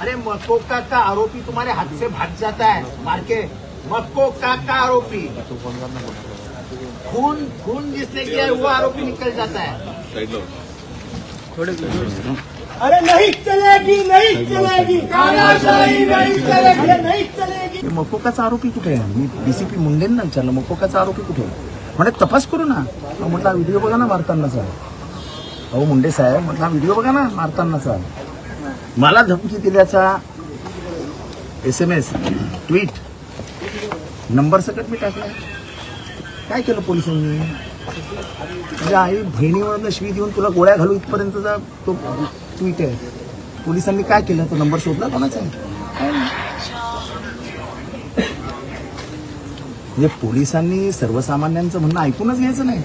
अरे मक्कोका का आरोपी तुम्हारे हाथ से भाग जाता है मार के। मक्कोका का आरोपी। खून खून जिसने किया है वो आरोपी निकल जाता है। अरे नहीं चलेगी नहीं चलेगी। तानाशाही नहीं चलेगी अरे नहीं चलेगी। मकोकाचा आरोपी कुठे आहे? मी डीसीपी मुंडेंना विचारलं मकोकाचा आरोपी कुठे आहे? म्हणे तपास करू ना. म्हटलं हा व्हिडिओ बघा ना मारतानाचा. अहो मुंडे साहेब म्हटलं व्हिडिओ बघा ना मारतानाचा. मला धमकी दिल्याचा S M S tweet number सकट मी टाकला. काय केलं पोलिसांनी? तुझ्या आई बहिणीवरनं शिवी देऊन तुला गोळ्या घालू इथपर्यंतचा तो ट्विट आहे. पोलिसांनी काय केलं? तो नंबर शोधला कोणाचा म्हणजे पोलिसांनी सर्वसामान्यांचं म्हणणं ऐकूनच घ्यायचं नाही.